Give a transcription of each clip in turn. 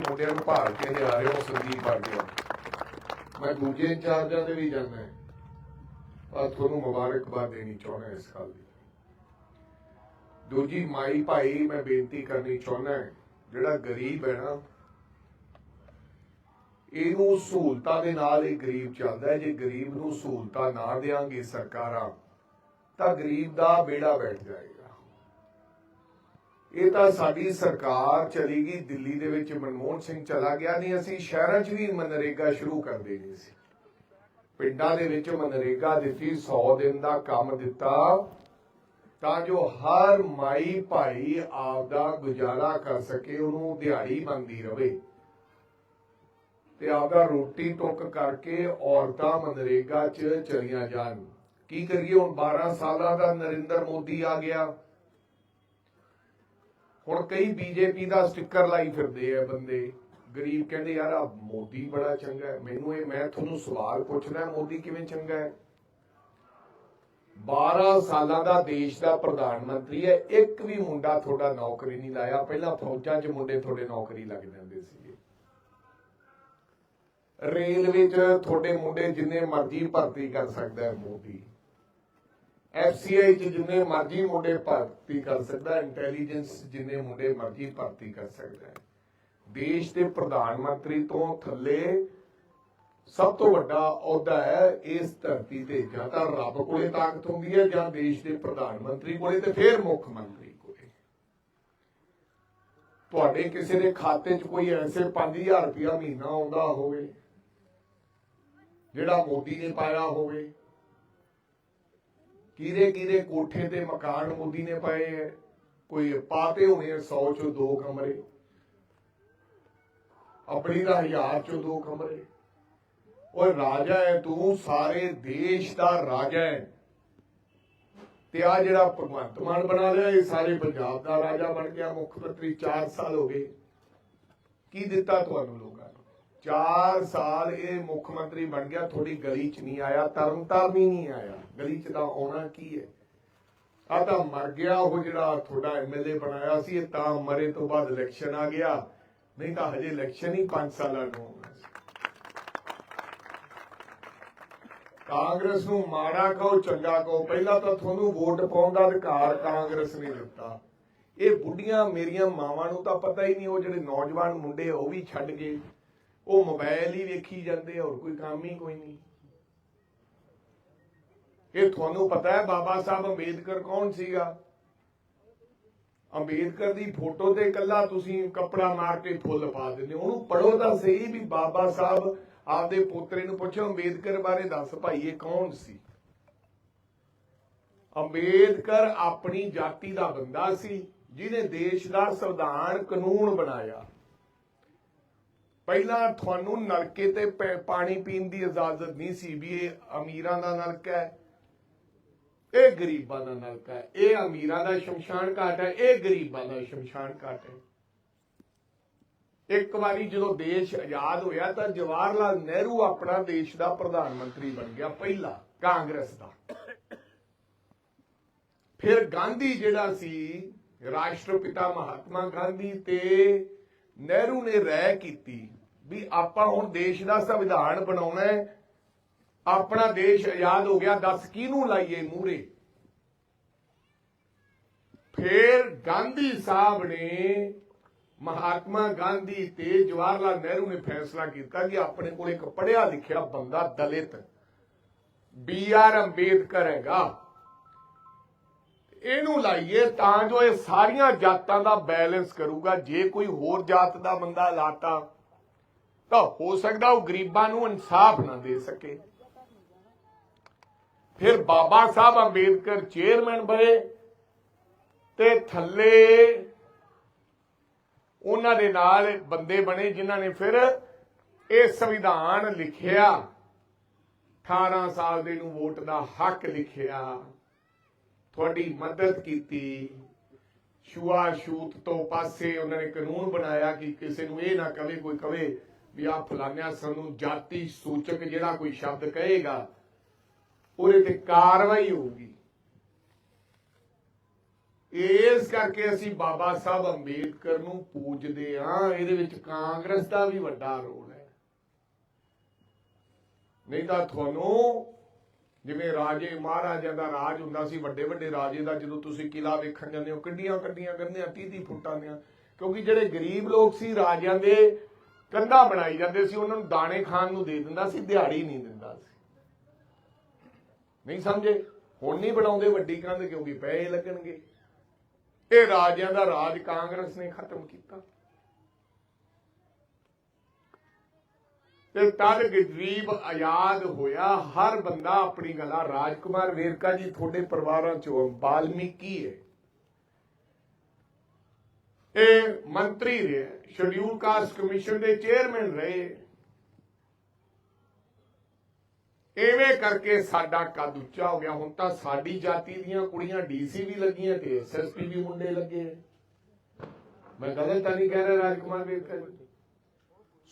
ਮੁੰਡਿਆਂ ਨੂੰ ਭਾਲ ਕੇ ਲਿਆ ਰਹੇ ਹੋ ਸੰਦੀਪ ਪਾਟਿਆ ਮੈਂ ਦੂਜੇ ਇੰਚਾਰਜਾਂ ਦੇ ਵੀ ਜਾਣਾ ਹੈ। ਪਰ ਤੁਹਾਨੂੰ ਮੁਬਾਰਕਬਾਦ ਦੇਣੀ ਚਾਹੁੰਦਾ ਇਸ ਗੱਲ ਦੀ। ਦੂਜੀ ਮਾਈ ਭਾਈ ਮੈਂ ਬੇਨਤੀ ਕਰਨੀ ਚਾਹੁੰਦਾ ਹੈ, ਜਿਹੜਾ ਗਰੀਬ ਹੈ ਨਾ ਇਹਨੂੰ ਸਹੂਲਤਾਂ ਦੇ ਨਾਲ ਇਹ ਗਰੀਬ ਚੱਲਦਾ ਹੈ। ਜੇ ਗਰੀਬ ਨੂੰ ਸਹੂਲਤਾਂ ਨਾ ਦੇਾਂਗੇ ਸਰਕਾਰਾਂ ਤਾਂ ਗਰੀਬ ਦਾ ਬੇੜਾ ਬੈਠ ਜਾਏਗਾ। ਇਹ ਤਾਂ ਸਾਡੀ ਸਰਕਾਰ ਚਲੀ ਗਈ ਦਿੱਲੀ ਦੇ ਵਿੱਚ, ਮਨਮੋਹਨ ਸਿੰਘ ਚਲਾ ਗਿਆ ਨਹੀਂ ਅਸੀਂ ਸ਼ਹਿਰਾਂ 'ਚ ਵੀ ਮਨਰੇਗਾ ਸ਼ੁਰੂ ਕਰ ਦੇਣੀ ਸੀ। ਪਿੰਡਾਂ ਦੇ ਵਿੱਚ ਮਨਰੇਗਾ ਦਿੱਤੀ 100 ਦਿਨ ਦਾ ਕੰਮ ਦਿੱਤਾ। ਤਾਂ ਜੋ ਹਰ ਮਾਈ ਭਾਈ ਆਪਦਾ ਗੁਜ਼ਾਰਾ ਕਰ ਸਕੇ, ਉਹਨੂੰ ਦਿਹਾੜੀ ਬੰਦੀ ਰਵੇ। ਤੇ ਆਪਦਾ ਰੋਟੀ ਟੁੱਕ ਕਰਕੇ ਔਰਤਾਂ ਮਨਰੇਗਾ 'ਚ ਚਲੀਆਂ ਜਾਣ। ਕੀ ਕਰੀਏ, ਹੁਣ 12 ਸਾਲਾਂ ਦਾ ਨਰਿੰਦਰ ਮੋਦੀ ਆ ਗਿਆ। ਹੁਣ ਕਈ ਬੀਜੇਪੀ ਦਾ ਸਟicker ਲਾਈ ਫਿਰਦੇ ਆ ਬੰਦੇ। ਗਰੀਬ ਕਹਿੰਦੇ, ਯਾਰ ਆ ਮੋਦੀ ਬੜਾ ਚੰਗਾ ਹੈ। ਮੈਨੂੰ ਇਹ, ਮੈਂ ਤੁਹਾਨੂੰ ਸਵਾਲ ਪੁੱਛਣਾ ਮੋਦੀ ਕਿਵੇਂ ਚੰਗਾ ਹੈ? 12 ਸਾਲਾਂ ਦਾ ਦੇਸ਼ ਦਾ ਪ੍ਰਧਾਨ ਮੰਤਰੀ ਹੈ। ਇੱਕ ਵੀ ਮੁੰਡਾ ਤੁਹਾਡਾ ਨੌਕਰੀ ਨਹੀਂ ਲਾਇਆ। ਪਹਿਲਾਂ ਫੌਜਾਂ 'ਚ ਮੁੰਡੇ ਤੁਹਾਡੇ ਨੌਕਰੀ ਲੱਗ ਜਾਂਦੇ ਸੀਗੇ। ਰੇਲਵੇ 'ਚ ਤੁਹਾਡੇ ਮੁੰਡੇ ਜਿੰਨੇ ਮਰਜ਼ੀ ਭਰਤੀ ਕਰ ਸਕਦਾ ਹੈ ਮੋਦੀ। ਐਫਸੀਆਈ 'ਚ ਜਿੰਨੇ ਮਰਜ਼ੀ ਮੁੰਡੇ ਭਰਤੀ ਕਰ ਸਕਦਾ, ਇੰਟੈਲੀਜੈਂਸ ਜਿੰਨੇ ਮੁੰਡੇ ਮਰਜ਼ੀ ਭਰਤੀ ਕਰ ਸਕਦਾ ਹੈ। ਦੇਸ਼ ਦੇ ਪ੍ਰਧਾਨ ਮੰਤਰੀ ਤੋਂ ਥੱਲੇ ਸਭ ਤੋਂ ਵੱਡਾ ਅਹੁਦਾ ਹੈ ਇਸ ਧਰਤੀ ਤੇ, ਜਾਂ ਤਾਂ ਰੱਬ ਕੋਲੇ ਤਾਕਤ ਹੁੰਦੀ ਹੈ, ਜਾਂ ਦੇਸ਼ ਦੇ ਪ੍ਰਧਾਨ ਮੰਤਰੀ ਕੋਲੇ ਤੇ ਫਿਰ ਮੁੱਖ ਮੰਤਰੀ ਕੋਲੇ। ਤੁਹਾਡੇ ਕਿਸੇ ਦੇ ਖਾਤੇ 'ਚ ਕੋਈ ਐਸੇ 5000 ਰੁਪਇਆ ਮਹੀਨਾ ਆਉਂਦਾ ਹੋਵੇ, ਜਿਹੜਾ ਮੋਦੀ ਨੇ ਪਾਇਆ ਹੋਵੇ ਕੀਰੇ ਕੀਰੇ ਕੋਠੇ ਤੇ ਮਕਾਨ ਮੋਦੀ ਨੇ ਪਾਏ ਹੈ ਕੋਈ ਪਾਤੇ ਹੋਣੇ 100 ਚੋਂ ਦੋ ਕਮਰੇ। ਆਪਣੀ ਦਾ ਹਜ਼ਾਰ ਚੋਂ ਦੋ ਕਮਰੇ। ਓਏ ਰਾਜਾ ਹੈ ਤੂੰ ਸਾਰੇ ਦੇਸ਼ ਦਾ ਰਾਜਾ ਹੈ ਤੇ ਆ ਜਿਹੜਾ ਭਗਵੰਤ ਮਾਨ ਬਣਾ ਲਿਆ, ਇਹ ਸਾਰੇ ਪੰਜਾਬ ਦਾ ਰਾਜਾ ਬਣ ਗਿਆ। ਮੁੱਖ ਮੰਤਰੀ 4 ਸਾਲ ਹੋ ਗਏ। ਕੀ ਦਿੱਤਾ ਤੁਹਾਨੂੰ ਲੋਕ 4 ਸਾਲ ਇਹ ਮੁੱਖ ਮੰਤਰੀ ਬਣ ਗਿਆ ਥੋੜੀ ਗਲੀ 'ਚ ਨਹੀਂ ਆਇਆ ਤਰਨ ਤਾਰਨ ਹੀ ਨਹੀਂ ਆਇਆ। ਗਲੀ 'ਚ ਤਾਂ ਆਉਣਾ ਕੀ ਹੈ? ਆ ਤਾਂ ਮਰ ਗਿਆ ਉਹ ਜਿਹੜਾ ਤੁਹਾਡਾ ਐਮਐਲਏ ਬਣਾਇਆ ਸੀ, ਇਹ ਤਾਂ ਮਰੇ ਤੋਂ ਬਾਅਦ ਇਲੈਕਸ਼ਨ ਆ ਗਿਆ। ਨਹੀਂ ਤਾਂ ਹਜੇ ਇਲੈਕਸ਼ਨ ਹੀ 5 ਸਾਲਾਂ ਨੂੰ ਕਾਂਗਰਸ ਨੂੰ ਮਾੜਾ ਕਹੋ, ਚੰਗਾ ਕਹੋ, ਪਹਿਲਾਂ ਤਾਂ ਤੁਹਾਨੂੰ ਵੋਟ ਪਾਉਣ ਦਾ ਅਧਿਕਾਰ ਕਾਂਗਰਸ ਨੇ ਦਿੱਤਾ। ਇਹ ਬੁੱਢੀਆਂ ਮੇਰੀਆਂ ਮਾਵਾਂ ਨੂੰ ਤਾਂ ਪਤਾ ਹੀ ਨਹੀਂ, ਉਹ ਜਿਹੜੇ ਨੌਜਵਾਨ ਮੁੰਡੇ ਉਹ ਵੀ ਛੱਡ ਗਏ। ਉਹ ਮੋਬਾਈਲ ਹੀ ਵੇਖੀ ਜਾਂਦੇ ਹੋਰ ਕੋਈ ਕੰਮ ਹੀ ਕੋਈ ਨਹੀਂ। ਇਹ ਤੁਹਾਨੂੰ ਪਤਾ ਹੈ ਬਾਬਾ ਸਾਹਿਬ ਅੰਬੇਦਕਰ ਕੌਣ ਸੀਗਾ? ਅੰਬੇਦਕਰ ਦੀ ਫੋਟੋ ਤੇ ਇਕੱਲਾ ਤੁਸੀਂ ਕੱਪੜਾ ਮਾਰ ਕੇ ਫੁੱਲ ਪਾ ਦਿੰਦੇ ਹੋ। ਉਹਨੂੰ ਪੜੋ ਤਾਂ ਸਹੀ ਵੀ ਬਾਬਾ ਸਾਹਿਬ ਆਪਦੇ ਪੋਤਰੇ ਨੂੰ ਪੁੱਛੋ, ਅੰਬੇਦਕਰ ਬਾਰੇ ਦੱਸ ਭਾਈ, ਇਹ ਕੌਣ ਸੀ? ਅੰਬੇਦਕਰ ਆਪਣੀ ਜਾਤੀ ਦਾ ਬੰਦਾ ਸੀ, ਜਿਹਨੇ ਦੇਸ਼ ਦਾ ਸੰਵਿਧਾਨ ਕਾਨੂੰਨ ਬਣਾਇਆ। ਪਹਿਲਾਂ ਤੁਹਾਨੂੰ ਨਲਕੇ ਤੇ ਪਾਣੀ ਪੀਣ ਦੀ ਇਜਾਜ਼ਤ ਨਹੀਂ ਸੀ ਵੀ ਇਹ ਅਮੀਰਾਂ ਦਾ ਨਲਕਾ ਹੈ। ਇਹ ਗਰੀਬਾਂ ਦਾ ਨਲਕਾ ਹੈ। ਇਹ ਅਮੀਰਾਂ ਦਾ ਸ਼ਮਸ਼ਾਨ ਘਾਟ ਹੈ। ਇਹ ਗਰੀਬਾਂ ਦਾ ਸ਼ਮਸ਼ਾਨ ਘਾਟ ਹੈ। ਇੱਕ ਵਾਰੀ ਜਦੋਂ ਦੇਸ਼ ਆਜ਼ਾਦ ਹੋਇਆ ਤਾਂ ਜਵਾਹਰ ਲਾਲ ਨਹਿਰੂ ਆਪਣਾ ਦੇਸ਼ ਦਾ ਪ੍ਰਧਾਨ ਮੰਤਰੀ ਬਣ ਗਿਆ ਪਹਿਲਾ, ਕਾਂਗਰਸ ਦਾ। ਫਿਰ ਗਾਂਧੀ ਜਿਹੜਾ ਸੀ, ਰਾਸ਼ਟਰਪਿਤਾ ਮਹਾਤਮਾ ਗਾਂਧੀ ਤੇ ਨਹਿਰੂ ਨੇ ਰਾਇ ਕੀਤੀ ਵੀ ਆਪਾਂ ਹੁਣ ਦੇਸ਼ ਦਾ ਸੰਵਿਧਾਨ ਬਣਾਉਣਾ ਹੈ। ਆਪਣਾ ਦੇਸ਼ ਆਜ਼ਾਦ ਹੋ ਗਿਆ, ਦੱਸ ਕਿਹਨੂੰ ਲਾਈਏ ਮੂਰੇ ਫੇਰ ਗਾਂਧੀ ਸਾਹਿਬ ਨੇ, ਮਹਾਤਮਾ ਗਾਂਧੀ ਤੇ ਜਵਾਹਰ ਲਾਲ ਨਹਿਰੂ ਨੇ ਫੈਸਲਾ ਕੀਤਾ ਕਿ ਆਪਣੇ ਕੋਲ ਇੱਕ ਪੜਿਆ ਲਿਖਿਆ ਬੰਦਾ ਦਲਿਤ, ਬੀ ਆਰ ਅੰਬੇਦਕਰ ਹੈਗਾ। ਇਹਨੂੰ ਲਾਈਏ ਤਾਂ ਜੋ ਇਹ ਸਾਰੀਆਂ ਜਾਤਾਂ ਦਾ ਬੈਲੈਂਸ ਕਰੂਗਾ। ਜੇ ਕੋਈ ਹੋਰ ਜਾਤ ਦਾ ਬੰਦਾ ਲਾਤਾ, ਤਾਂ ਹੋ ਸਕਦਾ ਉਹ ਗਰੀਬਾਂ ਨੂੰ ਇਨਸਾਫ ਨਾ ਦੇ ਸਕੇ। ਫਿਰ ਬਾਬਾ ਸਾਹਿਬ ਅੰਬੇਦਕਰ ਚੇਅਰਮੈਨ ਬਣੇ ਤੇ ਥੱਲੇ ਉਹਨਾਂ ਦੇ ਨਾਲ ਬੰਦੇ ਬਣੇ ਜਿਨ੍ਹਾਂ ਨੇ ਫਿਰ ਇਹ ਸੰਵਿਧਾਨ ਲਿਖਿਆ। 18 ਸਾਲ ਦੇ ਨੂੰ ਵੋਟ ਦਾ ਹੱਕ ਲਿਖਿਆ। ਤੁਹਾਡੀ ਮਦਦ ਕੀਤੀ। ਛੂਆ ਛੂਤ ਤੋਂ ਪਾਸੇ ਉਹਨਾਂ ਨੇ ਕਾਨੂੰਨ ਬਣਾਇਆ ਕਿ ਕਿਸੇ ਨੂੰ ਇਹ ਨਾ ਕਵੇ, ਕੋਈ ਕਵੇ ਵੀ ਆ ਫਲਾਨਿਆ ਸਾਨੂੰ ਜਾਤੀ ਸੂਚਕ ਜਿਹੜਾ ਕੋਈ ਸ਼ਬਦ ਕਹੇਗਾ, ਉਹਦੇ ਤੇ ਕਾਰਵਾਈ ਹੋਊਗੀ। ਇਸ ਕਰਕੇ ਅਸੀਂ ਬਾਬਾ ਸਾਹਿਬ ਅੰਬੇਦਕਰ ਨੂੰ ਪੂਜਦੇ ਹਾਂ। ਇਹਦੇ ਵਿੱਚ ਕਾਂਗਰਸ ਦਾ ਵੀ ਵੱਡਾ ਰੋਲ ਹੈ। ਨਹੀਂ ਤਾਂ ਤੁਹਾਨੂੰ ਜਿਵੇਂ ਰਾਜੇ ਮਹਾਰਾਜਾ ਦਾ ਰਾਜ ਹੁੰਦਾ ਸੀ, ਵੱਡੇ ਵੱਡੇ ਰਾਜੇ ਦਾ, ਜਦੋਂ ਤੁਸੀਂ ਕਿਲਾ ਵੇਖਣ ਜਾਂਦੇ ਹੋ, ਕਿੱਡੀਆਂ ਕਿੱਡੀਆਂ ਕੰਧੀਆਂ 30 30 ਫੁੱਟਾਂ ਦੀਆਂ। ਕਿਉਂਕਿ ਜਿਹੜੇ ਗਰੀਬ ਲੋਕ ਸੀ, ਰਾਜਿਆਂ ਦੇ ਕੰਧਾਂ ਬਣਾਈ ਜਾਂਦੇ ਸੀ, ਉਹਨਾਂ ਨੂੰ ਦਾਣੇ ਖਾਣ ਨੂੰ ਦੇ ਦਿੰਦਾ ਸੀ, ਦਿਹਾੜੀ ਨਹੀਂ ਦਿੰਦਾ ਸੀ। ਨਹੀਂ ਸਮਝੇ? ਹੁਣ ਨਹੀਂ ਬਣਾਉਂਦੇ ਵੱਡੀ ਕੰਧ, ਕਿਉਂਕਿ ਪੈਸੇ ਲੱਗਣਗੇ। ਇਹ ਰਾਜਿਆਂ ਦਾ ਰਾਜ ਕਾਂਗਰਸ ਨੇ ਖਤਮ ਕੀਤਾ। ਤੇ ਤਦ ਗਰੀਬ ਆਜ਼ਾਦ ਹੋਇਆ, ਹਰ ਬੰਦਾ ਆਪਣੀ ਗੱਲਾਂ, ਰਾਜਕੁਮਾਰ ਵੇਰਕਾ ਜੀ, ਤੁਹਾਡੇ ਪਰਿਵਾਰਾਂ ਚੋਂ ਬਾਲਮੀਕੀ ਹੈ ਇਹ ਮੰਤਰੀ ਰਹੇ ਸ਼ਡਿਊਲ ਕਾਸਟ ਕਮਿਸ਼ਨ ਦੇ ਚੇਅਰਮੈਨ ਰਹੇ। ਐਵੇਂ ਕਰਕੇ ਸਾਡਾ ਕੱਦ ਉੱਚਾ ਹੋ ਗਿਆ। ਹੁਣ ਤਾਂ ਸਾਡੀ ਜਾਤੀ ਦੀਆਂ ਕੁੜੀਆਂ ਡੀਸੀ ਵੀ ਲੱਗੀਆਂ ਤੇ ਐਸਐਸਪੀ ਵੀ ਮੁੰਡੇ ਲੱਗੇ। ਮੈਂ ਗਲਤ ਤਾਂ ਨਹੀਂ ਕਹਿ ਰਿਹਾ ਰਾਜਕੁਮਾਰ ਵੇਰਕਾ ਜੀ।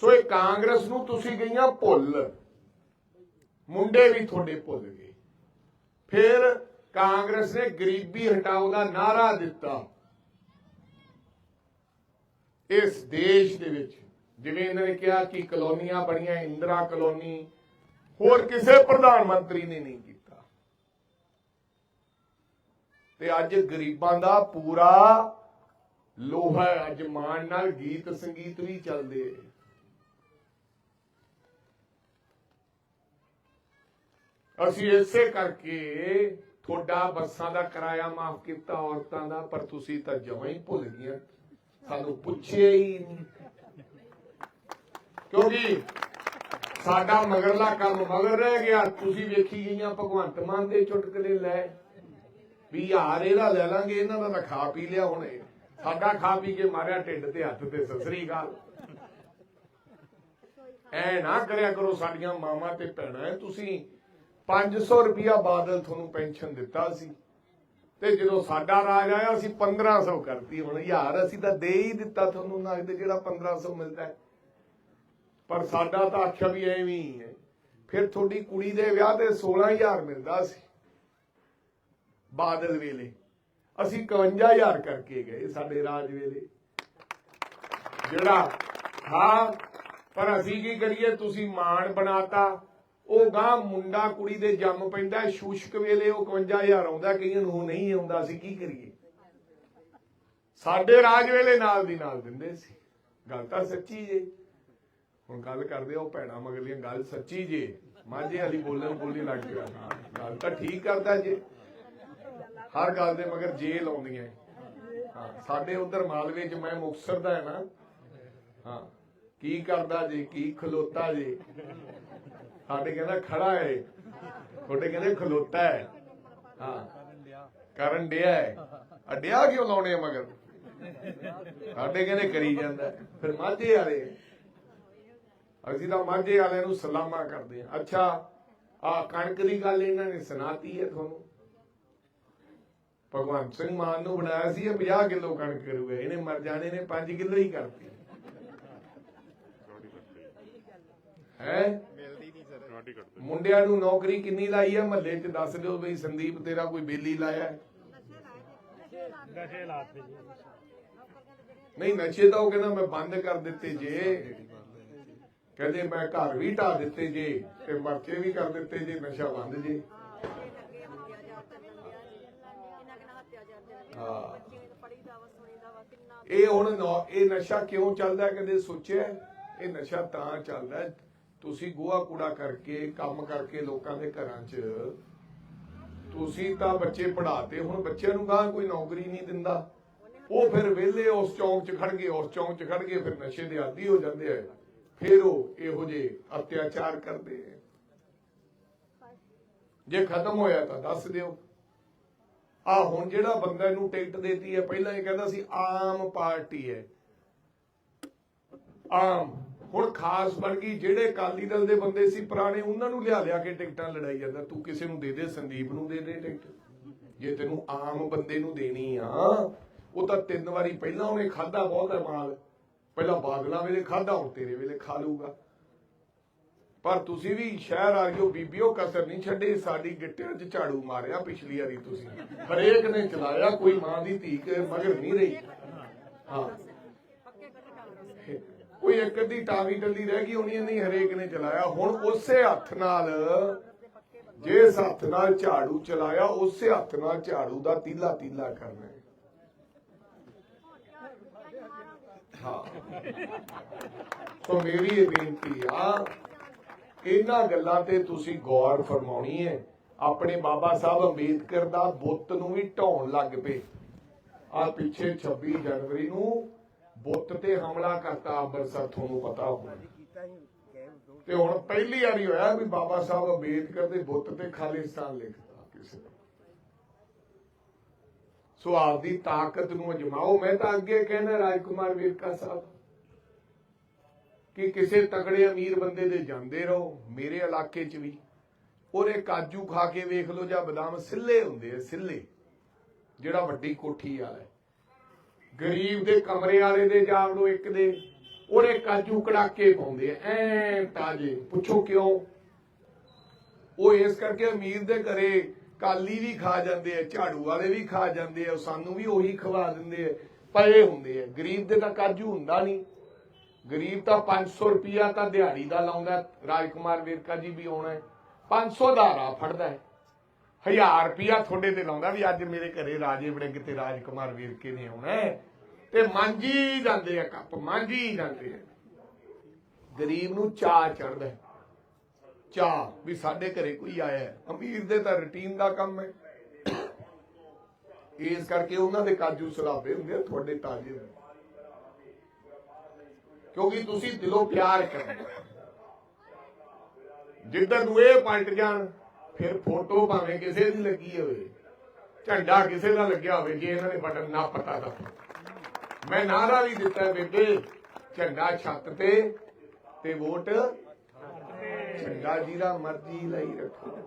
ਸੋ ਇਹ ਕਾਂਗਰਸ ਨੂੰ ਤੁਸੀਂ ਗਈਆਂ ਭੁੱਲ। ਮੁੰਡੇ ਵੀ ਤੁਹਾਡੇ ਭੁੱਲ ਗਏ। ਫਿਰ ਕਾਂਗਰਸ ਨੇ ਗਰੀਬੀ ਹਟਾਓ ਦਾ ਨਾਰਾ ਦਿੱਤਾ। ਇਸ ਦੇਸ਼ ਦੇ ਵਿੱਚ ਜਿਵੇਂ ਇਹਨਾਂ ਨੇ ਕਿਹਾ ਕਿ ਕਲੋਨੀਆਂ ਬਣੀਆਂ, ਇੰਦਰਾ ਕਲੋਨੀ, ਹੋਰ ਕਿਸੇ ਪ੍ਰਧਾਨ ਮੰਤਰੀ ਨੇ ਨਹੀਂ ਕੀਤਾ। ਤੇ ਅੱਜ ਗਰੀਬਾਂ ਦਾ ਪੂਰਾ ਲੋਹਾ ਅੱਜ ਮਾਣ ਨਾਲ ਗੀਤ ਸੰਗੀਤ ਵੀ ਚੱਲਦੇ ਅਸੀਂ ਇਸੇ ਕਰਕੇ ਤੁਹਾਡਾ ਬੱਸਾਂ ਦਾ ਕਿਰਾਇਆ ਮਾਫ ਕੀਤਾ, ਔਰਤਾਂ ਦਾ, ਪਰ ਤੁਸੀਂ ਤਾਂ ਜਮਾਂ ਹੀ ਭੁੱਲ ਗਈਆਂ। ਸਾਨੂੰ ਪੁੱਛਿਆ ਹੀ ਨਹੀਂ। ਕਿਉਂਕਿ ਸਾਡਾ ਮਗਰਲਾ ਕੰਮ ਮਗਰ ਰਹਿ ਗਿਆ। ਤੁਸੀਂ ਵੇਖੀ ਗਈਆਂ ਭਗਵੰਤ ਮਾਨ ਦੇ ਚੁਟਕਲੇ ਲੈ। ਵੀ ਯਾਰ ਇਹਦਾ ਲੈ ਲਾਂਗੇ, ਇਹਨਾਂ ਦਾ ਤਾਂ ਖਾ ਪੀ ਲਿਆ ਹੁਣੇ ਸਾਡਾ ਖਾ ਪੀ ਕੇ ਮਾਰਿਆ ਢਿੱਡ ਤੇ ਹੱਥ ਤੇ ਸਸਰੀ ਗੱਲ ਐ ਨਾ ਕਰਿਆ ਕਰੋ, ਸਾਡੀਆਂ ਮਾਵਾਂ ਤੇ ਭੈਣਾਂ ਤੁਸੀਂ। 500 ਰੁਪਿਆ ਬਾਦਲ ਤੁਹਾਨੂੰ ਪੈਨਸ਼ਨ ਦਿੱਤਾ ਸੀ। ਤੇ ਜਦੋਂ ਸਾਡਾ ਰਾਜ ਆਇਆ, ਅਸੀਂ 1500 ਕਰਤੀ। ਹੁਣ ਯਾਰ ਅਸੀਂ ਤਾਂ ਦੇ ਹੀ ਦਿੱਤਾ ਤੁਹਾਨੂੰ ਨਗਦ ਜਿਹੜਾ 1500 ਮਿਲਦਾ ਪਰ ਸਾਡਾ ਤਾਂ ਆਖਿਆ ਵੀ ਐਵੇਂ ਹੀ ਹੈ। ਫਿਰ ਤੁਹਾਡੀ ਕੁੜੀ ਦੇ ਵਿਆਹ ਤੇ 16000 ਮਿਲਦਾ ਸੀ। ਬਾਦਲ ਵੇਲੇ। ਅਸੀਂ 51000 ਕਰਕੇ ਗਏ ਸਾਡੇ ਰਾਜ ਵੇਲੇ। ਜਿਹੜਾ, ਹਾਂ, ਪਰ ਅਸੀਂ ਕੀ ਕਰੀਏ? ਤੁਸੀਂ ਮਾਣ ਬਣਾਤਾ। ਉਹ ਗਾਂ ਮੁੰਡਾ ਕੁੜੀ ਦੇ ਜੰਮ ਪੈਂਦਾ, ਸ਼ੂਸ਼ਕ ਵੇਲੇ ਉਹ 51000 ਆਉਂਦਾ ਕਈਆਂ ਨੂੰ ਨਹੀਂ ਆਉਂਦਾ, ਅਸੀਂ ਕੀ ਕਰੀਏ? ਸਾਡੇ ਰਾਜ ਵੇਲੇ ਨਾਲ ਦੀ ਨਾਲ ਦਿੰਦੇ ਸੀ। ਗੱਲ ਤਾਂ ਸੱਚੀ ਜੇ। ਹੁਣ ਗੱਲ ਕਰਦੇ ਉਹ ਭੈਣਾ ਮਗਲੀਆਂ ਗੱਲ ਸੱਚੀ ਜੇ। ਮਾਝੇ ਵਾਲੀ ਬੋਲਣ ਬੋਲੀ ਲੱਗ ਗਿਆ ਗੱਲ ਤਾਂ ਠੀਕ ਕਰਦਾ ਜੇ। ਹਰ ਗੱਲ ਦੇ ਮਗਰ ਜੇ ਲਾਉਂਦੀਆਂ ਹਾਂ, ਸਾਡੇ ਉਧਰ ਮਾਲਵੇ ਚ ਮੈਂ ਮੁਕਤਸਰ ਦਾ ਹੈ ਨਾ। ਹਾਂ ਕੀ ਕਰਦਾ ਜੇ? ਕੀ ਖਲੋਤਾ ਜੇ? ਸਾਡੇ ਕਹਿੰਦਾ ਖੜਾ ਹੈ ਤੁਹਾਡੇ ਕਹਿੰਦੇ ਖਲੋਤਾ ਹੈ ਹਾਂ। ਕਰਨ ਡਿਆ ਹੈ ਅਡਿਆ ਕਿਉਂ ਲਾਉਣੇ ਆ ਮਗਰ? ਸਾਡੇ ਕਹਿੰਦੇ ਕਰੀ ਜਾਂਦਾ ਫਿਰ ਮਾਝੇ ਵਾਲੇ। ਅਸੀਂ ਤਾਂ ਮਾਝੇ ਵਾਲਿਆਂ ਨੂੰ ਸਲਾਮਾ ਕਰਦੇ ਆ। ਅੱਛਾ ਆ ਕਣਕ ਦੀ ਗੱਲ ਇਹਨਾਂ ਨੇ ਸੁਣਾਤੀ ਹੈ ਤੁਹਾਨੂੰ? ਭਗਵੰਤ ਸਿੰਘ ਮਾਨ ਨੂੰ ਬਣਾਇਆ ਸੀ ਇਹ 50 ਕਿਲੋ ਕਣਕ ਕਰੂਗਾ। ਇਹਨੇ ਮਰ ਜਾਣੇ ਨੇ 5 ਕਿਲੋ ਹੀ ਕਰਤੀ। ਹੈ? ਮਿਲਦੀ ਨਹੀਂ ਸਰ। ਤੁਹਾਡੀ ਕੱਢ ਮੁੰਡਿਆਂ ਨੂੰ ਨੌਕਰੀ ਕਿੰਨੀ ਲਾਈ ਹੈ ਮਹੱਲੇ 'ਚ ਦੱਸ ਦਿਓ ਬਈ ਸੰਦੀਪ ਤੇਰਾ ਕੋਈ ਬੇਲੀ ਲਾਇਆ। ਹੈ? ਨਸ਼ੇ ਲਾਤੇ ਜੀ। ਨਹੀਂ ਨਸ਼ੇ ਤਾਂ ਉਹ ਕਹਿੰਦਾ ਮੈਂ ਬੰਦ ਕਰ ਦਿੱਤੇ ਜੇ। ਕਹਿੰਦੇ ਮੈਂ ਘਰ ਵੀ ਢਾ ਦਿੱਤੇ ਜੇ ਤੇ ਮਰਚੇ ਵੀ ਕਰ ਦਿੱਤੇ ਜੇ ਨਸ਼ਾ ਬੰਦ ਜੇ। ਹਾਂ। ਇਹ ਹੁਣ ਨੌ- ਇਹ ਨਸ਼ਾ ਕਿਉਂ ਚੱਲਦਾ ਹੈ? ਕਦੇ ਸੋਚਿਆ ਹੈ? ਇਹ ਨਸ਼ਾ ਤਾਂ ਚੱਲਦਾ ਹੈ, ਤੁਸੀਂ ਗੋਹਾ ਕੂੜਾ ਕਰਕੇ, ਕੰਮ ਕਰਕੇ ਲੋਕਾਂ ਦੇ ਘਰਾਂ 'ਚ, ਤੁਸੀਂ ਤਾਂ ਬੱਚੇ ਪੜਾਤੇ ਹੁਣ ਬੱਚਿਆਂ ਨੂੰ ਗਾਂ ਕੋਈ ਨੌਕਰੀ ਨਹੀਂ ਦਿੰਦਾ। ਉਹ ਫਿਰ ਵਿਹਲੇ ਉਸ ਚੌਂਕ 'ਚ ਖੜ ਉਸ ਚੌਂਕ 'ਚ ਖੜ ਫਿਰ ਨਸ਼ੇ ਦੇ ਆਦੀ ਹੋ ਜਾਂਦੇ ਆ। ਫਿਰ ਉਹ ਇਹੋ ਜਿਹੇ ਅਤਿਆਚਾਰ ਕਰਦੇ ਆ। ਜੇ ਖਤਮ ਹੋਇਆ ਤਾਂ ਦੱਸ ਦਿਓ। ਆ ਹੁਣ ਜਿਹੜਾ ਬੰਦਾ ਇਹਨੂੰ ਟਿਕਟ ਦੇਤੀ ਹੈ, ਪਹਿਲਾਂ ਇਹ ਕਹਿੰਦਾ ਸੀ, ਆਮ ਪਾਰਟੀ ਹੈ। ਆਮ। ਹੁਣ ਖਾਸ ਬਣ ਗਈ ਜਿਹੜੇ ਅਕਾਲੀ ਦਲ ਦੇ ਬੰਦੇ ਸੀ ਪੁਰਾਣੇ, ਉਹਨਾਂ ਨੂੰ ਲਿਆ ਲਿਆ ਕੇ ਟਿਕਟਾਂ ਲੜਾਈ ਜਾਂਦਾ। ਤੂੰ ਕਿਸੇ ਨੂੰ ਦੇ ਦੇ, ਸੰਦੀਪ ਨੂੰ ਦੇ ਦੇ ਟਿਕਟ। ਜੇ ਤੈਨੂੰ ਆਮ ਬੰਦੇ ਨੂੰ ਦੇਣੀ ਆ, ਉਹ ਤਾਂ ਤਿੰਨ ਵਾਰੀ ਪਹਿਲਾਂ ਉਹਨੇ ਖਾਦਾ ਬਹੁਤ ਹੈ ਮਾਲ। ਪਹਿਲਾਂ ਬਾਦਲਾਂ ਵੇਲੇ ਖਾਦਾ ਹੁਣ ਤੇਰੇ ਵੇਲੇ ਖਾ ਲੂਗਾ ਪਰ ਤੁਸੀਂ ਵੀ ਸ਼ਹਿਰ ਆ ਗਿਓ ਬੀਬੀਓ ਕਸਰ ਨਹੀਂ ਛੱਡੀ, ਸਾਡੀ ਗਿੱਟਿਆਂ 'ਚ ਝਾੜੂ ਮਾਰਿਆ ਪਿਛਲੀ ਵਾਰੀ ਤੁਸੀਂ। ਹਰੇਕ ਨੇ ਚਲਾਇਆ, ਕੋਈ ਮਾਂ ਦੀ ਧੀ ਮਗਰ ਨਹੀਂ ਰਹੀ। ਹਾਂ। ਕੋਈ ਇੱਕ ਅੱਧੀ ਟਾਵੀ ਟੱਲੀ ਰਹਿ ਗਈ ਹੋਣੀ ਨਹੀਂ ਹਰੇਕ ਨੇ ਚਲਾਇਆ। ਹੁਣ ਉਸੇ ਹੱਥ ਨਾਲ, ਜਿਸ ਹੱਥ ਨਾਲ ਝਾੜੂ ਚਲਾਇਆ, ਉਸੇ ਹੱਥ ਨਾਲ ਝਾੜੂ ਦਾ ਤੀਲਾ ਤੀਲਾ ਕਰਨਾ ਸੋ ਮੇਰੀ ਇਹ ਬੇਨਤੀ ਆ, ਇਹਨਾਂ ਗੱਲਾਂ ਤੇ ਤੁਸੀਂ ਗੌਰ ਫਰਮਾਉਣੀ ਹੈ। ਆਪਣੇ ਬਾਬਾ ਸਾਹਿਬ ਅੰਬੇਦਕਰ ਦਾ ਬੁੱਤ ਨੂੰ ਵੀ ਢਾਉਣ ਲੱਗ ਪਏ। ਆ ਪਿੱਛੇ 26 ਜਨਵਰੀ ਨੂੰ ਬੁੱਤ ਤੇ ਹਮਲਾ ਕਰਤਾ ਅੰਮ੍ਰਿਤਸਰ ਤੁਹਾਨੂੰ ਪਤਾ ਹੋਣਾ। ਤੇ ਹੁਣ ਪਹਿਲੀ ਵਾਰੀ ਹੋਇਆ ਵੀ ਬਾਬਾ ਸਾਹਿਬ ਅੰਬੇਦਕਰ ਦੇ ਬੁੱਤ ਤੇ ਖਾਲਿਸਤਾਨ ਲਿਖਤਾ ਕਿਸੇ ਨੇ। ਸੋ ਆਪਦੀ ਤਾਕਤ ਨੂੰ ਅਜਮਾਓ। ਮੈਂ ਤਾਂ ਅੱਗੇ ਕਹਿੰਦਾ ਰਾਜਕੁਮਾਰ ਵੀਰਕਾ ਸਾਹਿਬ ਕਿ ਕਿਸੇ ਤਗੜੇ ਅਮੀਰ ਬੰਦੇ ਦੇ ਜਾਂਦੇ ਰਹੋ ਮੇਰੇ ਇਲਾਕੇ 'ਚ ਵੀ। ਉਹਦੇ ਕਾਜੂ ਖਾ ਕੇ ਵੇਖ ਲਓ ਜਾਂ ਬਦਾਮ ਸਿੱਲੇ ਹੁੰਦੇ ਆ ਸਿੱਲੇ ਜਿਹੜਾ ਵੱਡੀ ਕੋਠੀ ਵਾਲਾ ਗਰੀਬ ਦੇ ਕਮਰੇ ਵਾਲੇ ਦੇ ਜਾਵੜੋ ਇੱਕ ਦੇ, ਉਹਦੇ ਕਾਜੂ ਕੜਾਕੇ ਪਾਉਂਦੇ ਐ ਤਾਜੇ ਪੁੱਛੋ ਕਿਉਂ? ਉਹ ਇਸ ਕਰਕੇ ਅਮੀਰ ਦੇ ਘਰੇ ਕਾਲੀ ਵੀ ਖਾ ਜਾਂਦੇ ਆ, ਝਾੜੂ ਵਾਲੇ ਵੀ ਖਾ ਜਾਂਦੇ ਆ ਸਾਨੂੰ ਵੀ ਉਹੀ ਖਵਾ ਦਿੰਦੇ ਆ, ਪਏ ਹੁੰਦੇ ਆ। ਗਰੀਬ ਦੇ ਤਾਂ ਕਾਜੂ ਹੁੰਦਾ ਨਹੀਂ। ਗਰੀਬ ਤਾਂ 500 ਰੁਪਿਆ ਤਾਂ ਦਿਹਾੜੀ ਦਾ ਲਾਉਂਦਾ। ਰਾਜਕੁਮਾਰ ਵੇਰਕਾ ਜੀ ਵੀ ਆਉਣਾ ਹੈ। 500 ਦਾ ਰਾ ਫੜਦਾ ਹੈ। 1000 ਰੁਪਿਆ ਤੁਹਾਡੇ ਤੇ ਲਾਉਂਦਾ ਵੀ ਅੱਜ ਮੇਰੇ ਘਰੇ ਰਾਜੇ ਵੜਿੰਗ ਤੇ ਰਾਜਕੁਮਾਰ ਵਿਰਕੇ ਨੇ ਆਉਣਾ ਤੇ ਮਾਂਜੀ ਜਾਂਦੇ ਆ ਕੱਪ ਮਾਂਜੀ ਜਾਂਦੇ ਆ। ਗਰੀਬ ਨੂੰ ਚਾਹ ਚੜਦਾ ਹੈ। ਵੀ ਸਾਡੇ ਘਰੇ ਕੋਈ ਆਇਆ ਅਮੀਰ ਦੇ ਤਾਂ ਰੁਟੀਨ ਦਾ ਕੰਮ ਹੈ। ਇਸ ਕਰਕੇ ਉਹਨਾਂ ਦੇ ਕਾਜੂ ਸਲਾਬੇ ਹੁੰਦੇ ਆ, ਤੁਹਾਡੇ ਤਾਜ਼ੇ ਹੁੰਦੇ ਆ। ਕਿਉਂਕਿ ਤੁਸੀਂ ਦਿਲੋਂ ਪਿਆਰ ਕਰਦੇ ਹੋ। ਨੂੰ ਇਹ ਪਲਟ ਜਾਣ ਫਿਰ ਫੋਟੋ ਭਾਵੇਂ ਕਿਸੇ ਦੀ ਲੱਗੀ ਹੋਵੇ, ਝੰਡਾ ਕਿਸੇ ਦਾ ਲੱਗਿਆ ਹੋਵੇ, ਜੇ ਇਹਨਾਂ ਨੇ ਬਟਨ ਨਾ ਪਤਾ ਤਾਂ ਮੈਂ ਨਾਰਾ ਵੀ ਦਿੱਤਾ ਬੇਬੇ, ਝੰਡਾ ਛੱਤ ਤੇ ਤੇ ਵੋਟ ਝੰਡਾ ਜਿਹਦਾ ਮਰਜ਼ੀ ਲਈ ਰੱਖੋ।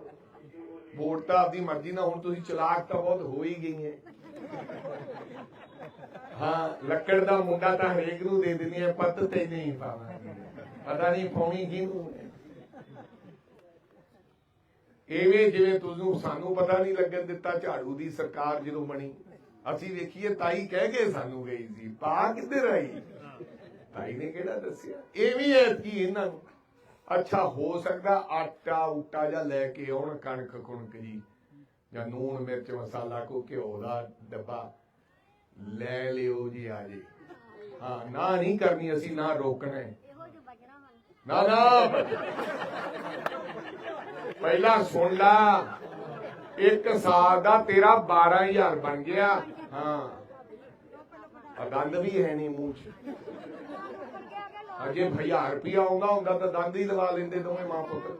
ਵੋਟ ਤਾਂ ਆਪਦੀ ਮਰਜ਼ੀ ਨਾਲ, ਹੁਣ ਤੁਸੀਂ ਚਲਾਕ ਤਾਂ ਬਹੁਤ ਹੋ ਹੀ ਗਈ ਹੈ। ਹਾਂ, ਲੱਕੜ ਦਾ ਮੁੰਡਾ ਤਾਂ ਹਰੇਕ ਨੂੰ ਦੇ ਦਿੰਦੀ ਹੈ ਪੱਤ ਤੇ ਨਹੀਂ ਪਾਵਾਂ ਪਤਾ ਨਹੀਂ ਪਾਉਣੀ ਕਿਹਨੂੰ ਐਵੇਂ ਜਿਵੇਂ ਤੁਹਾਨੂੰ ਸਾਨੂੰ ਪਤਾ ਨਹੀਂ ਲੱਗਣ ਦਿੱਤਾ ਝਾੜੂ ਦੀ ਸਰਕਾਰ ਜਦੋਂ ਬਣੀ। ਅਸੀਂ ਵੇਖੀਏ ਤਾਈ ਕਹਿ ਕੇ ਸਾਨੂੰ ਗਈ ਸੀ ਪਾ ਕਿੱਧਰ ਆਈ? ਤਾਈ ਨੇ ਕਿਹੜਾ ਦੱਸਿਆ? ਇਹ ਵੀ ਹੈ ਕਿ ਇਹਨਾਂ ਨੂੰ। ਅੱਛਾ ਹੋ ਸਕਦਾ ਆਟਾ ਉਟਾ ਜਾਂ ਲੈ ਕੇ ਆਉਣ ਕਣਕ ਕੁਣਕ ਜੀ। ਜਾਂ ਨੂਣ ਮਿਰਚ ਮਸਾਲਾ ਕੋ ਘਿਓ ਦਾ ਡੱਬਾ ਲੈ ਲਿਓ ਜੀ ਆ ਜੀ। ਹਾਂ ਨਾ ਨਹੀਂ ਕਰਨੀ ਅਸੀਂ ਨਾ ਰੋਕਣਾ ਨਾ ਨਾ। ਪਹਿਲਾਂ ਸੁਣ ਲਾ। ਇੱਕ ਸਾਲ ਦਾ ਤੇਰਾ 12000 ਬਣ ਗਿਆ। ਹਾਂ। ਆ ਦੰਦ ਵੀ ਹੈ ਨਹੀਂ ਮੂੰਹ 'ਚ। ਅਜੇ 1000 ਰੁਪਿਆ ਆਉਂਦਾ ਹੁੰਦਾ ਤਾਂ ਦੰਦ ਹੀ ਲਵਾ ਲੈਂਦੇ ਦੋਵੇਂ ਮਾਂ ਪੁੱਤ।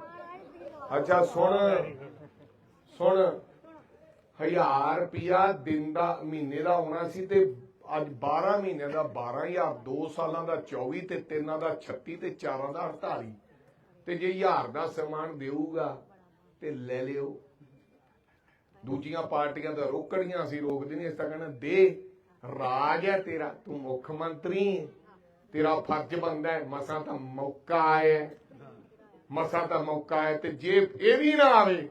ਅੱਛਾ, ਸੁਣ। ਸੁਣ। 1000 ਰੁਪਿਆ ਦਿਨ ਦਾ, ਮਹੀਨੇ ਦਾ ਆਉਣਾ ਸੀ ਤੇ ਅੱਜ 12 ਮਹੀਨੇ ਦਾ 12000 2 ਸਾਲਾਂ ਦਾ 24 ਤੇ ਤਿੰਨਾਂ ਦਾ 36 ਤੇ ਚਾਰਾਂ ਦਾ 48 ਤੇ ਜੇ 1000 ਦਾ ਸਮਾਨ ਦੇਊਗਾ ਤੇ ਲੈ ਲਿਓ। ਦੂਜੀਆਂ ਪਾਰਟੀਆਂ ਤਾਂ ਰੋਕੜੀਆਂ ਸੀ, ਰੋਕਦੇ ਨਹੀਂ ਇਸ ਤਾਂ ਕਹਿੰਦਾ, ਦੇ, ਰਾਜ ਹੈ ਤੇਰਾ, ਤੂੰ ਮੁੱਖ ਮੰਤਰੀ, ਤੇਰਾ ਫਰਜ਼ ਬਣਦਾ ਹੈ, ਮਸਾਂ ਤਾਂ ਮੌਕਾ ਆਇਆ ਹੈ। ਤਾਂ ਮੌਕਾ ਹੈ ਤੇ ਜੇ ਇਹ ਵੀ ਨਾ ਆਵੇ,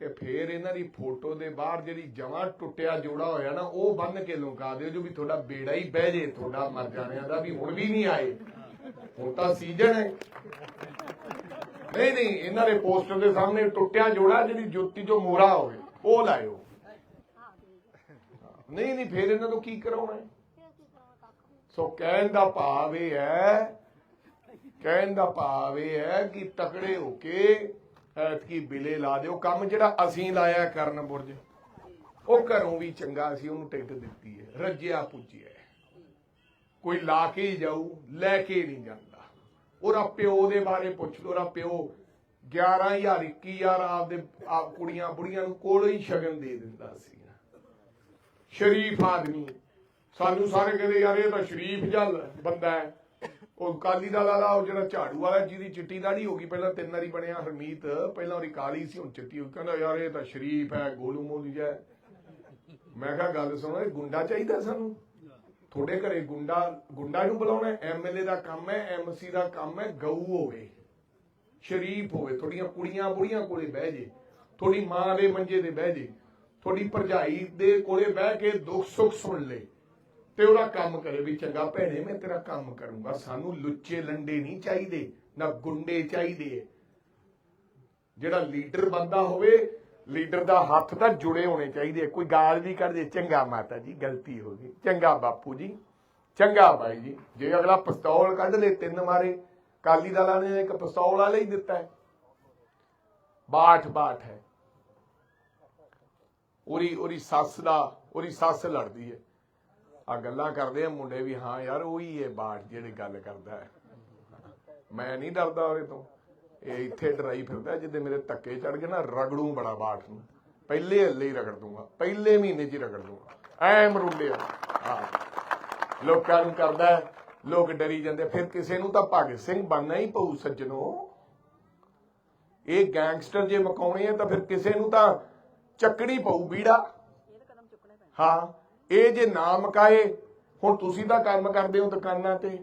ਤੇ ਫੇਰ ਇਹਨਾਂ ਦੀ ਫੋਟੋ ਦੇ ਬਾਹਰ ਜਿਹੜੀ ਜਮਾ ਟੁੱਟਿਆ ਜੋੜਾ ਹੋਇਆ ਨਾ, ਉਹ ਬੰਨ ਕੇ ਲੁਕਾ ਦਿਓ, ਜੋ ਵੀ ਤੁਹਾਡਾ ਬੇੜਾ ਹੀ ਬਹਿ ਜੇ, ਤੁਹਾਡਾ ਮਰ ਜਾਣਿਆਂ ਦਾ ਵੀ ਹੁਣ ਵੀ ਨਹੀਂ ਆਏ। ਹੁਣ ਤਾਂ ਸੀਜ਼ਨ ਹੈ। ਨਹੀਂ ਨਹੀਂ, ਇਹਨਾਂ ਦੇ ਪੋਸਟਰ ਦੇ ਸਾਹਮਣੇ ਟੁੱਟਿਆ ਜੋੜਾ ਜਿਹੜੀ ਜੁੱਤੀ ਜੋ ਮੋਰਾ ਹੋਵੇ, ਉਹ ਲਾਇਓ। ਨਹੀਂ ਨਹੀਂ, ਫੇਰ ਇਹਨਾਂ ਤੋਂ ਕੀ ਕਰਾਉਣਾ ਹੈ? ਸੋ ਕਹਿਣ ਦਾ ਭਾਵ ਇਹ ਹੈ, ਕਹਿਣ ਦਾ ਭਾਵ ਇਹ ਹੈ ਕਿ ਤਕੜੇ ਹੋ ਕੇ ਐਤਕੀ ਬਿਲੇ ਲਾ ਦਿਓ। ਕੰਮ ਜਿਹੜਾ ਅਸੀਂ ਲਾਇਆ ਕਰਨ ਬੁਰਜ, ਉਹ ਘਰੋਂ ਵੀ ਚੰਗਾ ਸੀ, ਉਹਨੂੰ ਟਿਕਟ ਦਿੱਤੀ ਹੈ, ਰੱਜਿਆ ਪੁੱਜਿਆ ਕੋਈ ਲਾ ਕੇ ਹੀ ਜਾਊ, ਲੈ ਕੇ ਨਹੀਂ ਜਾਂਦਾ। ਉਹਦਾ ਪਿਓ ਦੇ ਬਾਰੇ ਪੁੱਛ ਲਓ ਉਹਦਾ ਪਿਓ 11000 21000 ਆਪਦੇ ਆਪ ਕੁੜੀਆਂ, ਬੁੜੀਆਂ ਨੂੰ ਕੋਲੋਂ ਹੀ ਸ਼ਗਨ ਦੇ ਦਿੰਦਾ ਸੀ। ਸ਼ਰੀਫ ਆਦਮੀ। ਸਾਨੂੰ ਸਾਰੇ ਕਹਿੰਦੇ, ਯਾਰ ਇਹ ਤਾਂ ਸ਼ਰੀਫ ਜਲ ਬੰਦਾ ਹੈ। ਉਹ ਕਾਲੀ ਦਾ ਲਾਲਾ ਉਹ ਜਿਹੜਾ ਝਾੜੂ ਵਾਲਾ, ਜਿਹਦੀ ਚਿੱਟੀ ਦਾੜੀ ਹੋ ਗਈ, ਪਹਿਲਾਂ ਤਿੰਨ ਵਾਰੀ ਬਣਿਆ, ਹਰਮੀਤ, ਪਹਿਲਾਂ ਉਹਦੀ ਕਾਲੀ ਸੀ, ਹੁਣ ਚਿੱਟੀ ਹੋ ਗਈ। ਕਹਿੰਦਾ, ਯਾਰ ਇਹ ਤਾਂ ਸ਼ਰੀਫ ਹੈ, ਗੋਲੂ ਮੋਲੂ ਜਿਹਾ ਹੈ। ਮੈਂ ਕਿਹਾ, ਗੱਲ ਸੁਣੋ, ਇਹ ਗੁੰਡਾ ਚਾਹੀਦਾ ਸਾਨੂੰ? ਤੁਹਾਡੇ ਘਰੇ ਗੁੰਡਾ ਗੁੰਡਾ ਨੂੰ ਬੁਲਾਉਣਾ ਐਮਐਲਏ ਦਾ ਕੰਮ ਹੈ ਐਮਸੀ ਦਾ ਕੰਮ ਹੈ, ਗਊ ਹੋਵੇ, ਸ਼ਰੀਫ ਹੋਵੇ, ਤੁਹਾਡੀਆਂ ਕੁੜੀਆਂ ਬੁੜੀਆਂ ਕੋਲੇ ਬਹਿ ਜੇ, ਤੁਹਾਡੀ ਮਾਂ ਦੇ ਮੰਜੇ ਤੇ ਬਹਿ ਜੇ, ਤੁਹਾਡੀ ਭਰਜਾਈ ਦੇ ਕੋਲੇ ਬਹਿ ਕੇ ਦੁੱਖ ਸੁੱਖ ਸੁਣ ਲੇ, ਤੇ ਉਹਦਾ ਕੰਮ ਕਰੇ ਵੀ ਚੰਗਾ ਭੈਣੇ, ਮੈਂ ਤੇਰਾ ਕੰਮ ਕਰੂੰਗਾ, ਸਾਨੂੰ ਲੁੱਚੇ ਲੰਡੇ ਨਹੀਂ ਚਾਹੀਦੇ, ਨਾ ਗੁੰਡੇ ਚਾਹੀਦੇ। ਜਿਹੜਾ ਲੀਡਰ ਬੰਦਾ ਹੋਵੇ ਲੀਡਰ ਦਾ ਹੱਥ ਤਾਂ ਜੁੜੇ ਹੋਣੇ ਚਾਹੀਦੇ ਕੋਈ ਗਾਲ ਵੀ ਕੱਢ ਦੇ। ਚੰਗਾ ਮਾਤਾ ਜੀ, ਗਲਤੀ ਹੋ ਗਈ। ਚੰਗਾ ਬਾਪੂ ਜੀ, ਚੰਗਾ ਬਾਈ ਜੀ। ਜੇ ਅਗਲਾ ਪਿਸਤੌਲ ਕੱਢ ਲੇ, ਤਿੰਨ ਮਾਰੇ। ਕਾਲੀ ਦਲਾਂ ਨੇ ਇੱਕ ਪਿਸਤੌਲ ਵਾਲਾ ਹੀ ਦਿੱਤਾ ਹੈ। ਬਾਠ ਬਾਠ ਹੈ। ਉਹਦੀ ਉਹਦੀ ਸੱਸ ਦਾ, ਉਹਦੀ ਸੱਸ ਲੜਦੀ ਹੈ। ਆ ਗੱਲਾਂ ਕਰਦੇ ਆ ਮੁੰਡੇ ਵੀ, ਹਾਂ ਯਾਰ, ਉਹੀ ਹੈ ਬਾਠ ਜਿਹੜੇ ਗੱਲ ਕਰਦਾ ਹੈ। ਮੈਂ ਨਹੀਂ ਡਰਦਾ ਉਹਦੇ ਤੋਂ। ਇਹ ਇੱਥੇ ਡਰਾਈ ਫਿਰਦਾ, ਜਿੱਦੇ ਮੇਰੇ ਧੱਕੇ ਚੜ ਗਏ ਨਾ, ਰਗੜੂ ਬੜਾ ਬਾਠ ਨੂੰ। ਪਹਿਲੇ ਹੱਲੇ ਹੀ ਰਗੜ ਦੂੰਗਾ, ਪਹਿਲੇ ਮਹੀਨੇ 'ਚ ਹੀ ਰਗੜ ਦੂੰਗਾ। ਐ ਮਰੁੰਡੇ ਹਾਂ। ਲੋਕਾਂ ਨੂੰ ਕਰਦਾ ਲੋਕ ਡਰੀ ਜਾਂਦੇ ਫਿਰ ਕਿਸੇ ਨੂੰ ਤਾਂ ਭਗਤ ਸਿੰਘ ਬਣਨਾ ਹੀ ਪਊ ਸੱਜਣੋ। ਇਹ ਗੈਂਗਸਟਰ ਜੇ ਮਕਾਉਣੇ ਆ ਤਾਂ ਫਿਰ ਕਿਸੇ ਨੂੰ ਤਾਂ ਚੱਕਣੀ ਪਊ ਬੀੜਾ। ਹਾਂ, ਇਹ ਜੇ ਨਾ ਮਕਾਏ, ਹੁਣ ਤੁਸੀਂ ਤਾਂ ਕੰਮ ਕਰਦੇ ਹੋ ਦੁਕਾਨਾਂ ਤੇ।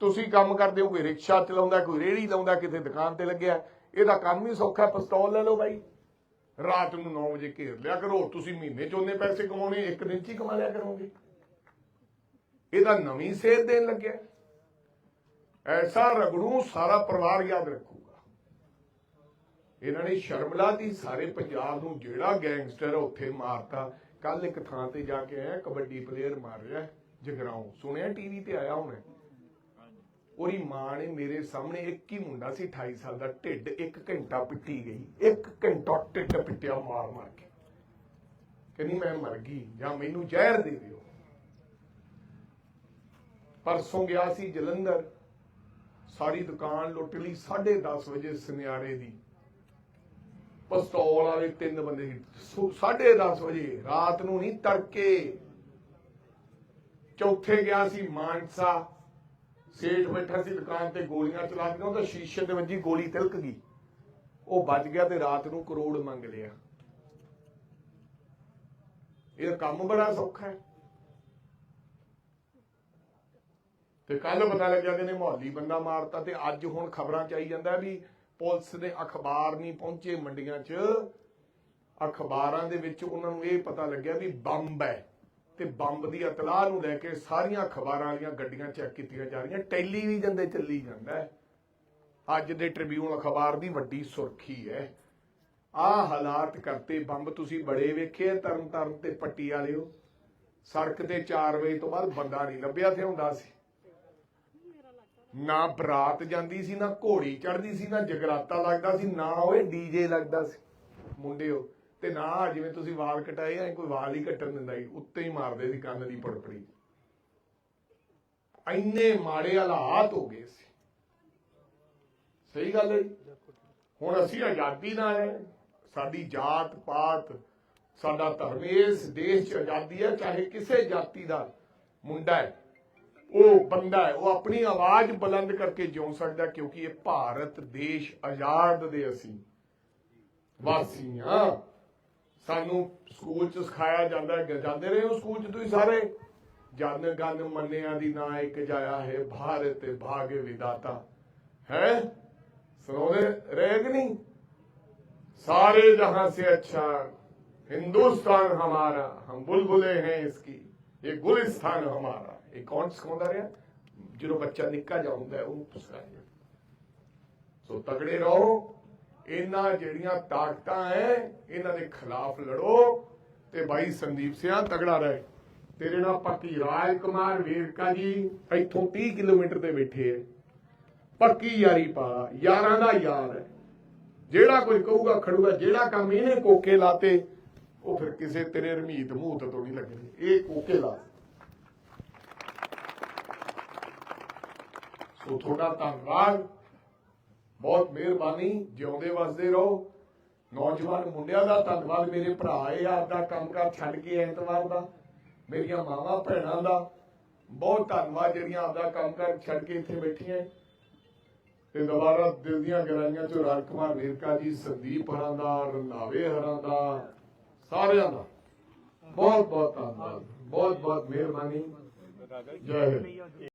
ਤੁਸੀਂ ਕੰਮ ਕਰਦੇ ਹੋ, ਕੋਈ ਰਿਕਸ਼ਾ ਚਲਾਉਂਦਾ, ਕੋਈ ਰੇੜੀ ਲਾਉਂਦਾ, ਕਿਤੇ ਦੁਕਾਨ ਤੇ ਲੱਗਿਆ, ਇਹਦਾ ਕੰਮ ਹੀ ਸੌਖਾ, ਪਿਸਤੌਲ ਲੈ ਲਓ ਬਾਈ। ਰਾਤ ਨੂੰ 9 ਵਜੇ ਘੇਰ ਲਿਆ ਕਰੋ, ਤੁਸੀਂ ਮਹੀਨੇ ਚ ਉਹਨੇ ਪੈਸੇ ਕਮਾਉਣੇ, ਇੱਕ ਦਿਨ ਚ ਹੀ ਕਮਾ ਲਿਆ ਕਰੋਗੇ। ਇਹਦਾ ਨਵੀਂ ਸੇਧ ਦੇਣ ਲੱਗਿਆ। ਐਸਾ ਰਗੜੂ ਸਾਰਾ ਪਰਿਵਾਰ ਯਾਦ ਰੱਖੂਗਾ। ਇਹਨਾਂ ਨੇ ਸ਼ਰਮਲਾ ਦੀ ਸਾਰੇ ਪੰਜਾਬ ਨੂੰ ਜਿਹੜਾ ਗੈਂਗਸਟਰ ਉੱਥੇ ਮਾਰਤਾ। ਕੱਲ ਇੱਕ ਥਾਂ ਤੇ ਜਾ ਕੇ ਆਇਆ, ਕਬੱਡੀ ਪਲੇਅਰ ਮਾਰ ਰਿਹਾ, ਜਗਰਾਉਂ। ਸੁਣਿਆ ਟੀਵੀ ਤੇ ਆਇਆ ਹੁਣੇ। ਉਹਦੀ ਮਾਂ ਨੇ ਮੇਰੇ ਸਾਹਮਣੇ ਇੱਕ ਹੀ ਮੁੰਡਾ ਸੀ 28 ਸਾਲ ਦਾ, ਢਿੱਡ ਇੱਕ ਘੰਟਾ ਪਿੱਟੀ ਗਈ, ਇੱਕ ਘੰਟਾ ਢਿੱਡ ਪਿੱਟਿਆ, ਮਾਰ ਮਾਰ ਕੇ। ਕਹਿੰਦੀ, ਮੈਂ ਮਰ ਗਈ, ਜਾਂ ਮੈਨੂੰ ਜ਼ਹਿਰ ਦੇ ਦਿਓ। ਪਰਸੋਂ ਗਿਆ ਸੀ ਜਲੰਧਰ, ਸਾਰੀ ਦੁਕਾਨ ਲੁੱਟ ਲਈ 10:30 ਵਜੇ ਸੁਨਿਆਰੇ ਦੀ। ਪਿਸਤੌਲ ਵਾਲੇ ਤਿੰਨ ਬੰਦੇ ਸੀ। 10:30 ਵਜੇ, ਰਾਤ ਨੂੰ ਨਹੀਂ, ਤੜਕੇ। ਚੌਥੇ ਗਿਆ ਸੀ ਮਾਨਸਾ ਸੇਠ ਬੈਠਾ ਸੀ ਦੁਕਾਨ ਤੇ ਗੋਲੀਆਂ ਚਲਾ ਦਿੱਤੀਆਂ ਉਹਦਾ ਸ਼ੀਸ਼ੇ ਦੇ ਵੱਜੀ ਗੋਲੀ ਤਿਲਕ ਗਈ। ਉਹ ਬਚ ਗਿਆ ਤੇ ਰਾਤ ਨੂੰ ਕਰੋੜ ਮੰਗ ਲਿਆ। ਇਹ ਕੰਮ ਬੜਾ ਸੌਖਾ ਹੈ। ਤੇ ਕੱਲ ਪਤਾ ਲੱਗਿਆ ਕਿ ਨੇ ਮੁਹੱਲੀ ਬੰਦਾ ਮਾਰਤਾ ਤੇ ਅੱਜ ਹੁਣ ਖਬਰਾਂ ਚ ਆਈ ਜਾਂਦਾ ਵੀ ਪੁਲਿਸ ਦੇ ਅਖਬਾਰ ਨਹੀਂ ਪਹੁੰਚੇ ਮੰਡੀਆਂ 'ਚ। ਅਖਬਾਰਾਂ ਦੇ ਵਿੱਚ ਉਹਨਾਂ ਨੂੰ ਇਹ ਪਤਾ ਲੱਗਿਆ ਵੀ ਬੰਬ ਹੈ। ਤੇ ਬੰਬ ਦੀ ਇਤਲਾਹ ਨੂੰ ਲੈ ਕੇ ਸਾਰੀਆਂ ਅਖਬਾਰਾਂ ਵਾਲੀਆਂ ਗੱਡੀਆਂ ਚੈੱਕ ਕੀਤੀਆਂ ਜਾ ਰਹੀਆਂ। ਟੈਲੀਵਿਜ਼ਨ ਦੇ ਚੱਲੀ ਜਾਂਦਾ ਹੈ। ਅੱਜ ਦੇ ਟ੍ਰਿਬਿਊਨ ਅਖਬਾਰ ਦੀ ਵੱਡੀ ਸੁਰਖੀ ਹੈ। ਆਹ ਹਾਲਾਤ ਕਰਤੇ ਬੰਬ ਤੁਸੀਂ ਬੜੇ ਵੇਖੇ ਆ ਤਰਨ ਤਾਰਨ ਤੇ ਪੱਟੀ ਵਾਲਿਓ। ਸੜਕ ਤੇ 4 ਵਜੇ ਤੋਂ ਬਾਅਦ ਬੰਦਾ ਨਹੀਂ ਲੱਭਿਆ ਤੇ ਹੁੰਦਾ ਸੀ। ਨਾ ਬਰਾਤ ਜਾਂਦੀ ਸੀ, ਨਾ ਘੋੜੀ ਚੜਦੀ ਸੀ, ਨਾ ਜਗਰਾਤਾ ਲੱਗਦਾ ਸੀ, ਨਾ ਓਏ ਡੀਜੇ ਲੱਗਦਾ ਸੀ। ਮੁੰਡਿਓ ਤੇ ਨਾ ਜਿਵੇਂ ਤੁਸੀਂ ਵਾਲ ਕਟਾਏ ਆ ਕੋਈ ਵਾਲ ਹੀ ਕੱਟਣ ਦਿੰਦਾ ਸੀ ਉੱਤੇ ਹੀ ਮਾਰਦੇ ਸੀ ਕੰਨ ਦੀ ਪੜਪੜੀ। ਇੰਨੇ ਮਾੜੇ ਹਾਲਾਤ ਹੋ ਗਏ ਸੀ। ਸਹੀ ਗੱਲ ਹੈ ਹੁਣ ਅਸੀਂ ਆਜ਼ਾਦੀ ਨਾਲ ਹੈ। ਸਾਡੀ ਜਾਤ ਪਾਤ, ਸਾਡਾ ਧਰਮ ਇਸ ਦੇਸ਼ 'ਚ ਆਜ਼ਾਦੀ ਹੈ, ਚਾਹੇ ਕਿਸੇ ਜਾਤੀ ਦਾ ਮੁੰਡਾ ਹੈ, ਉਹ ਬੰਦਾ ਹੈ, ਉਹ ਆਪਣੀ ਆਵਾਜ਼ ਬੁਲੰਦ ਕਰਕੇ ਜਿਉ ਸਕਦਾ, ਕਿਉਂਕਿ ਇਹ ਭਾਰਤ ਦੇਸ਼ ਆਜ਼ਾਦ ਦੇ ਅਸੀਂ ਵਾਸੀ ਹਾਂ। ਸਾਨੂੰ ਸਕੂਲ ਚ ਸਿਖਾਇਆ ਜਾਂਦਾ ਜਾਂਦੇ ਰਹੇ ਹੋ ਸਕੂਲ ਚ ਤੁਸੀਂ ਸਾਰੇ? ਜਨ ਗਨ ਮੰਨਿਆ ਦੀ ਨਾ ਇੱਕ ਜਾਇਆ ਹੈ, ਭਾਰਤ ਭਾਗੇ ਵਿਦਾਤਾ। ਹੈ? ਸੁਣਾਉਂਦੇ ਰਹੇ ਕਿ ਨਹੀਂ? सारे जहां से अच्छा हिंदुस्तान हमारा हम बुलबुले हैं इसकी ये गुलिस्तान हमारा ये कौन सिखाਉਂਦਾ ਰਿਹਾ? ਜਦੋਂ ਬੱਚਾ ਨਿੱਕਾ ਜਾ ਹੁੰਦਾ ਉਹ ਸਿਖਾਇਆ ਸੋ ਤਗੜੇ ਰਹੋ। ਇਹਨਾਂ ਜਿਹੜੀਆਂ ਤਾਕਤਾਂ ਐ, ਇਹਨਾਂ ਦੇ ਖਿਲਾਫ ਲੜੋ ਤੇ ਭਾਈ ਸੰਦੀਪ ਸਿਆ, ਤਗੜਾ ਰਹੇ। ਤੇਰੇ ਨਾਲ ਪੱਕੀ ਰਾਜ ਕੁਮਾਰ ਵੇਰਕਾ ਜੀ ਇੱਥੋਂ 30 ਕਿਲੋਮੀਟਰ ਤੇ ਬੈਠੇ ਐ। ਪੱਕੀ ਯਾਰੀ ਪਾ, ਯਾਰਾਂ ਦਾ ਯਾਰ ਹੈ ਜਿਹੜਾ ਕੋਈ ਕਹੂਗਾ, ਖੜੂਗਾ, ਜਿਹੜਾ ਕੰਮ ਇਹਨੇ ਕੋਕੇ ਲਾਤੇ, ਉਹ ਫਿਰ ਕਿਸੇ ਤੇਰੇ ਰਮੀਤ ਮੂਹਤ ਤੋਂ ਨਹੀਂ ਲੱਗਣੀ। ਇਹ ਕੋਕੇ ਲਾ। ਸੋ ਤੁਹਾਡਾ ਧੰਨਵਾਦ। ਬਹੁਤ ਮਿਹਰਬਾਨੀ, ਜਿਉਂਦੇ ਵਸਦੇ ਰਹੋ। ਨੌਜਵਾਨ ਮੁੰਡਿਆਂ ਦਾ ਧੰਨਵਾਦ ਮੇਰੇ ਭਰਾ, ਇਹ ਆਪਦਾ ਕੰਮਕਾਰ ਛੱਡ ਕੇ ਐਤਵਾਰ ਦਾ, ਮੇਰੀਆਂ ਮਾਵਾਂ ਭੈਣਾਂ ਦਾ। ਬਹੁਤ ਧੰਨਵਾਦ ਜਿਹੜੀਆਂ ਆਪਦਾ ਕੰਮਕਾਰ ਛੱਡ ਕੇ ਇੱਥੇ ਬੈਠੀਆਂ ਤੇ ਦੁਬਾਰਾ ਦਿਲ ਦੀਆਂ ਗਹਿਰਾਈਆਂ ਚੋਂ ਰਾਜਕੁਮਾਰ ਵੇਰਕਾ ਜੀ, ਸੰਦੀਪ ਹਰਾਂ ਦਾ, ਰੰਧਾਵੇ ਹਰਾਂ ਦਾ, ਸਾਰਿਆਂ ਦਾ। ਬਹੁਤ ਬਹੁਤ ਧੰਨਵਾਦ ਬਹੁਤ ਬਹੁਤ ਮਿਹਰਬਾਨੀ। ਜੈ ਹਿੰਦ।